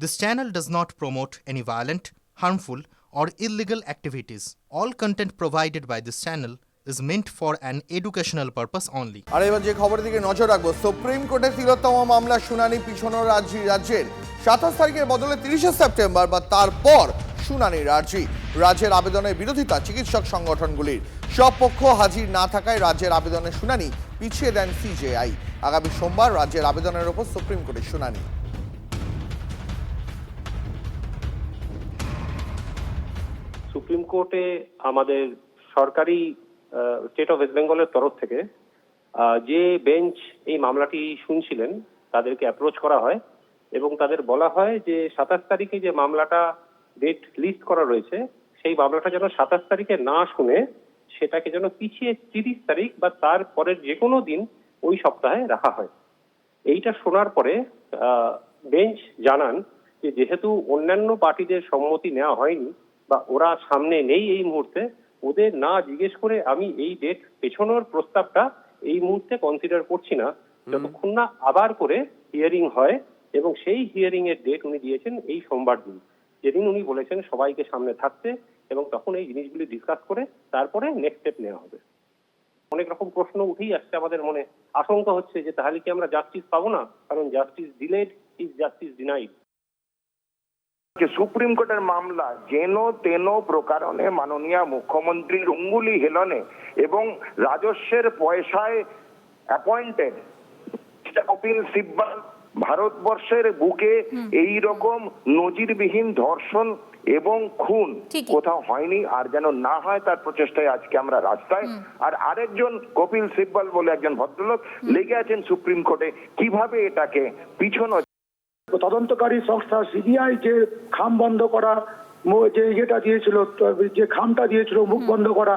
This channel does not promote any violent, harmful, or illegal activities. All content provided by this channel is meant for an educational purpose only. আর এবার যে খবরের দিকে নজর রাখব supreme কোর্টের তিলোত্তম মামলা শুনানি পিছনো রাজ্য রাজ্যের সাতাশ তারিখের বদলে তিরিশে সেপ্টেম্বর বা তারপর শুনানির রাজ্যি রাজ্যের আবেদনের বিরোধিতা চিকিৎসক সংগঠনগুলির সব পক্ষ হাজির না থাকায় রাজ্যের আবেদনের শুনানি পিছিয়ে দেন সিজেআই আগামী সোমবার রাজ্যের আবেদনের ওপর সুপ্রিম কোর্টের শুনানি সুপ্রিম কোর্টে আমাদের সরকারি স্টেট অফ ওয়েস্ট বেঙ্গলের তরফ থেকে যে বেঞ্চ এই মামলাটি শুনছিলেন, তাদেরকে অ্যাপ্রোচ করা হয় এবং তাদের বলা হয় যে সাতাশ তারিখে যে মামলাটা ডেট লিস্ট করা রয়েছে, সেই মামলাটা যেন সাতাশ তারিখে না শুনে সেটাকে যেন পিছিয়ে তিরিশ তারিখ বা তার পরের যে কোনো দিন ওই সপ্তাহে রাখা হয়। এইটা শোনার পরে বেঞ্চ জানান যে যেহেতু অন্যান্য পার্টিদের সম্মতি নেওয়া হয়নি বা ওরা সামনে নেই এই মুহূর্তে ওদের না জিজ্ঞেস করে আমি এই ডেট পেছনোর প্রস্তাবটা এই মুহূর্তে কনসিডার করছি না। যতক্ষণ না আবার করে হিয়ারিং হয় এবং সেই হিয়ারিং এর ডেট উনি দিয়েছেন এই সোমবার দিন। যেদিন উনি বলেছেন সবাইকে সামনে থাকতে এবং তখন এই জিনিসগুলি ডিসকাস করে তারপরে নেক্সট স্টেপ নেওয়া হবে। অনেক রকম প্রশ্ন উঠেই আসছে আমাদের মনে। আশঙ্কা হচ্ছে যে তাহলে কি আমরা জাস্টিস পাবো না? কারণ justice delayed is justice denied যে সুপ্রিম কোর্টের মামলা যেন তেন প্রকারণে মাননীয় মুখ্যমন্ত্রীর অঙ্গুলি হেলনে এবং রাজস্বের পয়সায় অ্যাপয়েন্টেড কপিল সিব্বাল ভারতবর্ষের বুকে এই রকম নজিরবিহীন ধর্ষণ এবং খুন কোথাও হয়নি আর যেন না হয় তার প্রচেষ্টায় আজকে আমরা রাস্তায়। আর আরেকজন কপিল সিব্বাল বলে একজন ভদ্রলোক লেগে আছেন সুপ্রিম কোর্টে কীভাবে এটাকে পিছনো তদন্তকারী সংস্থা সিবিআই যে খাম বন্ধ করা যে ইয়েটা দিয়েছিল যে খামটা দিয়েছিল মুখ বন্ধ করা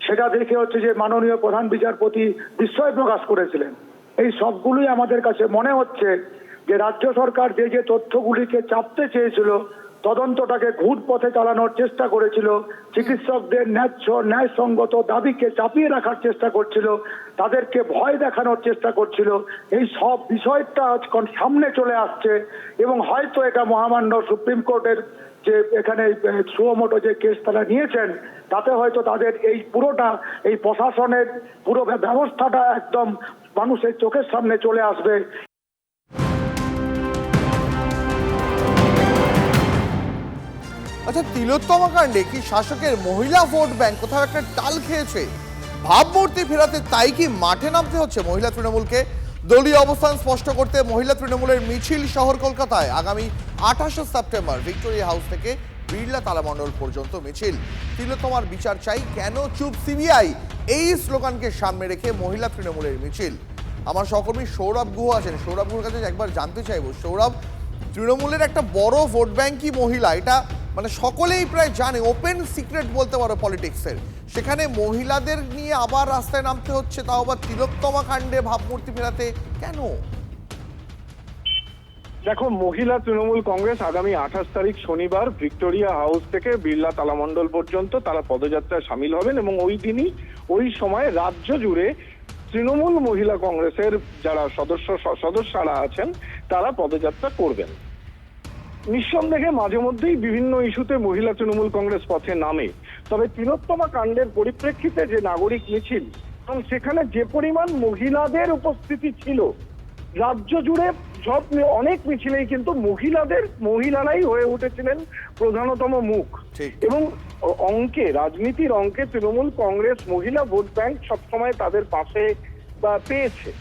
সেটা দেখে হচ্ছে যে মাননীয় প্রধান বিচারপতি বিস্ময় প্রকাশ করেছিলেন। এই সবগুলোই আমাদের কাছে মনে হচ্ছে যে রাজ্য সরকার যে যে তথ্যগুলিকে চাপতে চেয়েছিল তদন্তটাকে ঘুট পথে চালানোর চেষ্টা করেছিল। চিকিৎসকদের ন্যায্য ন্যায়সঙ্গত দাবিকে চাপিয়ে রাখার চেষ্টা করছিল। তাদেরকে ভয় দেখানোর চেষ্টা করছিল। এই সব বিষয়টা আজকাল সামনে চলে আসছে এবং হয়তো এটা মহামান্য সুপ্রিম কোর্টের যে এখানে সুমোটো যে কেস তারা নিয়েছেন, তাতে হয়তো তাদের এই পুরোটা, এই প্রশাসনের পুরো ব্যবস্থাটা একদম মানুষের চোখের সামনে চলে আসবে। আচ্ছা তিলোত্তমা কাণ্ডে কি শাসকের মহিলা ভোট ব্যাংক কোথাও একটা টাল খেয়েছে? ভাবমূর্তি ফেরাতে তাই কি মাঠে নামতে হচ্ছে মহিলা তৃণমূলকে? দলীয় অবস্থান স্পষ্ট করতে মহিলা তৃণমূলের মিছিল শহর কলকাতায় আগামী আঠাশে সেপ্টেম্বর ভিক্টোরিয়া হাউস থেকে বিড়লা তালামণ্ডল পর্যন্ত মিছিল। তিলোত্তমার বিচার চাই কেন চুপ সিবিআই? এই স্লোগানকে সামনে রেখে মহিলা তৃণমূলের মিছিল। আমার সহকর্মী সৌরভ গুহ আছেন। সৌরভ গুহর কাছে একবার জানতে চাইব, সৌরভ, তৃণমূলের একটা বড় ভোট ব্যাংকই মহিলা, এটা মানে সকলেই প্রায় জানে ওপেন সিক্রেট বলতে পারো পলিটিক্সের সেখানে মহিলাদের নিয়ে আবার রাস্তায় নামতে হচ্ছে, তাও আবার তিলোত্তমা কাণ্ডে ভাবমূর্তি ফেরাতে। কেন? দেখো, মহিলা তৃণমূল কংগ্রেস আগামী আঠাশ তারিখ শনিবার ভিক্টোরিয়া হাউস থেকে বিড়লা তালামণ্ডল পর্যন্ত তারা পদযাত্রায় সামিল হবেন এবং ওই দিনই, ওই সময় রাজ্য জুড়ে তৃণমূল মহিলা কংগ্রেসের যারা সদস্য, সদস্যরা আছেন, তারা পদযাত্রা করবেন। নিঃসন্দেহে মাঝে মধ্যেই বিভিন্ন ইস্যুতে মহিলা তৃণমূল কংগ্রেস পথে নামে। তবে তিলোত্তমা কাণ্ডের পরিপ্রেক্ষিতে যে নাগরিক মিছিল এবং সেখানে যে পরিমাণ মহিলাদের উপস্থিতি ছিল রাজ্য জুড়ে সব অনেক মিছিলেই কিন্তু মহিলাদের মহিলারাই হয়ে উঠেছিলেন প্রধানতম মুখ। এবং অঙ্কে রাজনীতির অঙ্কে তৃণমূল কংগ্রেস মহিলা ভোট ব্যাংক সবসময় তাদের পাশে বা পেয়েছে।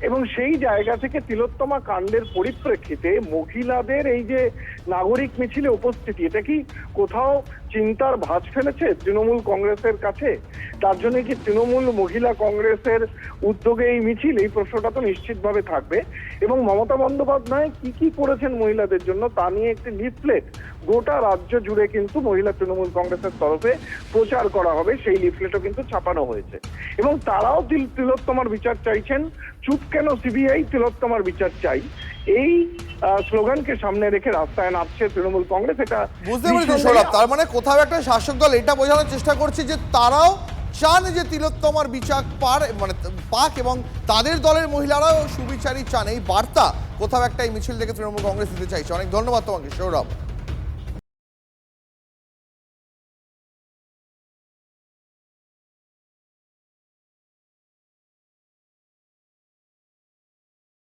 এবং সেই জায়গা থেকে তিলোত্তমা কাণ্ডের পরিপ্রেক্ষিতে মহিলাদের এই যে নাগরিক মিছিলে উপস্থিতি, এটা কি কোথাও চিন্তার ভাঁজ ফেলেছে তৃণমূল কংগ্রেসের কাছে? তার জন্য কি তৃণমূল মহিলা কংগ্রেসের উদ্যোগে এই মিছিল, এই প্রশ্নটা তো নিশ্চিতভাবে থাকবে। এবং মমতা বন্দ্যোপাধ্যায় কি কি করেছেন মহিলাদের জন্য তা নিয়ে একটি লিফলেট, গোটা রাজ্য জুড়ে কিন্তু মহিলা তৃণমূল কংগ্রেসের তরফে প্রচার করা হবে, সেই লিফলেটও কিন্তু ছাপানো হয়েছে। এবং তারাও তিল- তিলোত্তমার বিচার চাইছেন, চুপ কেন সিবিআই তিলোত্তমার বিচার চাই? এই স্লোগানকে সামনে রেখে রাস্তায় নামছে তৃণমূল কংগ্রেস এটা বুঝতে পেরেছি সৌরভ। তার মানে কোথাও একটা শাসক দল এটা বোঝানোর চেষ্টা করছে যে তারাও চান যে তিলোত্তমার বিচার পার মানে পাক এবং তাদের দলের মহিলারাও সুবিচারী চান। এই বার্তা কোথাও একটা এই মিছিল থেকে তৃণমূল কংগ্রেস দিতে চাইছে। অনেক ধন্যবাদ তোমাকে সৌরভ।